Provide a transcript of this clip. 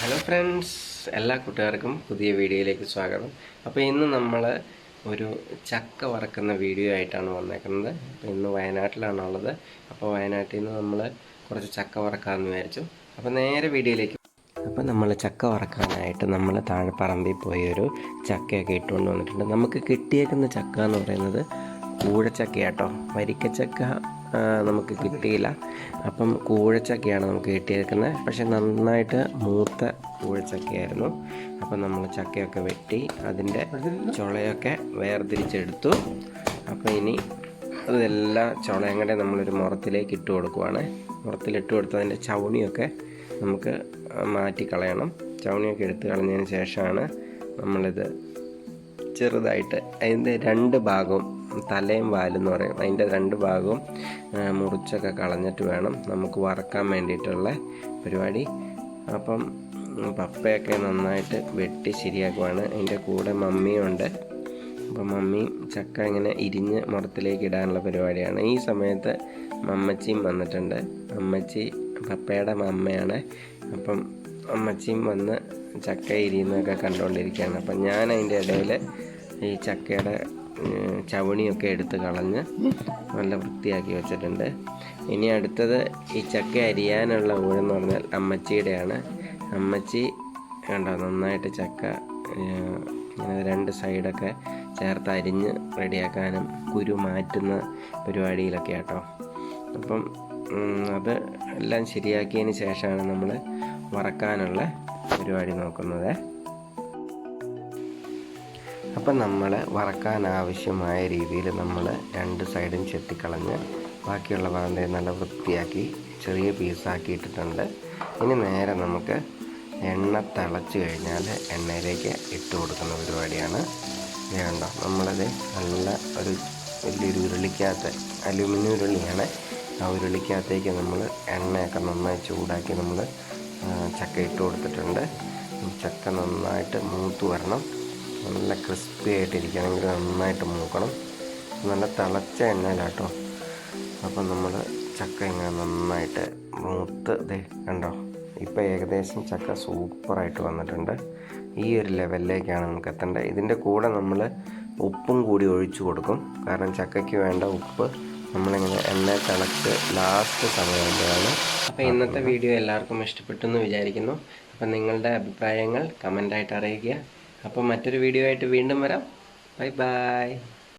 Friends എല്ലാ കൂട്ടുകാർക്കും പുതിയ വീഡിയോയിലേക്ക് സ്വാഗതം. അപ്പോൾ ഇന്ന് നമ്മൾ ഒരു ചക്ക വറക്കുന്ന വീഡിയോ ആയിട്ടാണ് വന്നേക്കുന്നത്. അപ്പോൾ ഇന്ന് വയനാട്ടിലാണുള്ളത്. അപ്പോൾ വയനാട്ടിൽ നിന്ന് നമ്മൾ കുറച്ച് ചക്ക വറക്കാമെന്ന് വിചാരിച്ചു. അപ്പോൾ നേരെ വീഡിയോയിലേക്ക് അപ്പോൾ നമ്മൾ ചക്ക വറക്കാനായിട്ട് നമ്മൾ താഴെപ്പറമ്പിൽ പോയി ഒരു ചക്കയൊക്കെ ഇട്ടുകൊണ്ട് വന്നിട്ടുണ്ട്. നമുക്ക് കിട്ടിയേക്കുന്ന ചക്ക എന്ന് പറയുന്നത് കൂഴച്ചക്ക കേട്ടോ വരിക്കച്ചക്ക നമുക്ക് കിട്ടിയില്ല. അപ്പം കൂഴച്ചക്കയാണ് നമുക്ക് കിട്ടിയേക്കുന്നത്. പക്ഷെ നന്നായിട്ട് മൂത്ത കൂഴച്ചക്കയായിരുന്നു. അപ്പം നമ്മൾ ചക്കയൊക്കെ വെട്ടി അതിന്റെ ചുളയൊക്കെ വേർതിരിച്ചെടുത്തു. അപ്പം ഇനി അതെല്ലാം ചുളയും കൂടെ നമ്മളൊരു മുറത്തിലേക്ക് ഇട്ട് കൊടുക്കുവാണ്. മുറത്തിലിട്ട് കൊടുത്ത് അതിന്റെ ചവണിയൊക്കെ നമുക്ക് മാറ്റി കളയണം. ചവണിയൊക്കെ എടുത്ത് കളഞ്ഞതിന് ശേഷമാണ് നമ്മളിത് ചെറുതായിട്ട് അതിന്റെ രണ്ട് ഭാഗവും തലയും വാലെന്ന് പറയും. അതിന്റെ രണ്ട് ഭാഗവും മുറിച്ചൊക്കെ കളഞ്ഞിട്ട് വേണം നമുക്ക് വറക്കാൻ വേണ്ടിയിട്ടുള്ള പരിപാടി. അപ്പം പപ്പയൊക്കെ നന്നായിട്ട് വെട്ടി ശരിയാക്കുവാണ്. അതിന്റെ കൂടെ മമ്മിയും ഉണ്ട്. അപ്പം മമ്മി ചക്ക ഇങ്ങനെ ഇരിഞ്ഞ് മുറത്തിലേക്ക് ഇടാനുള്ള പരിപാടിയാണ്. ഈ സമയത്ത് മമ്മച്ചിയും വന്നിട്ടുണ്ട്. അമ്മച്ചി പപ്പയുടെ അമ്മയാണ് അപ്പം അമ്മച്ചിയും വന്ന് ചക്ക ഇരിയുന്നതൊക്കെ കണ്ടുകൊണ്ടിരിക്കുകയാണ്. അപ്പം ഞാൻ അതിന്റെ ഇടയിൽ ഈ ചക്കയുടെ ചവണിയൊക്കെ എടുത്ത് കളഞ്ഞ് നല്ല വൃത്തിയാക്കി വെച്ചിട്ടുണ്ട്. ഇനി അടുത്തത് ഈ ചക്ക അരിയാനുള്ള ഊഴെന്ന് പറഞ്ഞാൽ അമ്മച്ചിയുടെയാണ്. അമ്മച്ചി കണ്ടോ നന്നായിട്ട് ചക്ക ഇങ്ങനെ രണ്ട് സൈഡൊക്കെ ചേർത്ത് അരിഞ്ഞ് റെഡിയാക്കാനും കുരു മാറ്റുന്ന പരിപാടിയിലൊക്കെ ആട്ടോ. അപ്പം അത് എല്ലാം ശരിയാക്കിയതിന് ശേഷമാണ് നമ്മൾ വറക്കാനുള്ള പരിപാടി നോക്കുന്നത്. അപ്പം നമ്മൾ വറക്കാൻ ആവശ്യമായ രീതിയിൽ നമ്മൾ രണ്ട് സൈഡും ചെത്തിക്കളഞ്ഞ് ബാക്കിയുള്ള ഭാഗത്തെ നല്ല വൃത്തിയാക്കി ചെറിയ പീസാക്കിയിട്ടിട്ടുണ്ട് ഇനി നേരെ നമുക്ക് എണ്ണ തിളച്ച് കഴിഞ്ഞാൽ എണ്ണയിലേക്ക് ഇട്ട് കൊടുക്കുന്ന പരിപാടിയാണ്. വേണ്ട നമ്മളത് നല്ല ഒരു വലിയൊരു ഉരുളിക്കകത്ത് അലുമിനിയം ഉരുളിയാണ്. ആ ഉരുളിക്കകത്തേക്ക് നമ്മൾ എണ്ണയൊക്കെ നന്നായി ചൂടാക്കി നമ്മൾ ചക്ക ഇട്ട് കൊടുത്തിട്ടുണ്ട്. ചക്ക നന്നായിട്ട് മൂത്ത് വരണം. നല്ല ക്രിസ്പി ആയിട്ടിരിക്കണമെങ്കിൽ നന്നായിട്ട് മൂക്കണം. നല്ല തിളച്ച എണ്ണയിലാട്ടോ. അപ്പം നമ്മൾ ചക്ക ഇങ്ങനെ നന്നായിട്ട് മൂത്ത് ദേ കണ്ടോ? ഇപ്പോൾ ഏകദേശം ചക്ക സൂപ്പറായിട്ട് വന്നിട്ടുണ്ട്. ഈ ഒരു ലെവലിലേക്കാണ് നമുക്ക് എത്തേണ്ടത്. ഇതിന്റെ കൂടെ നമ്മൾ ഉപ്പും കൂടി ഒഴിച്ചു കൊടുക്കും. കാരണം ചക്കയ്ക്ക് വേണ്ട ഉപ്പ് നമ്മളിങ്ങനെ എണ്ണ തിളച്ച് ലാസ്റ്റ് സമയമാകുമ്പോഴാണ് അപ്പോൾ ഇന്നത്തെ വീഡിയോ എല്ലാവർക്കും ഇഷ്ടപ്പെട്ടു എന്ന് വിചാരിക്കുന്നു. അപ്പം നിങ്ങളുടെ അഭിപ്രായങ്ങൾ കമന്റായിട്ട് അറിയിക്കുക. അപ്പം മറ്റൊരു വീഡിയോ ആയിട്ട് വീണ്ടും വരാം. Bye bye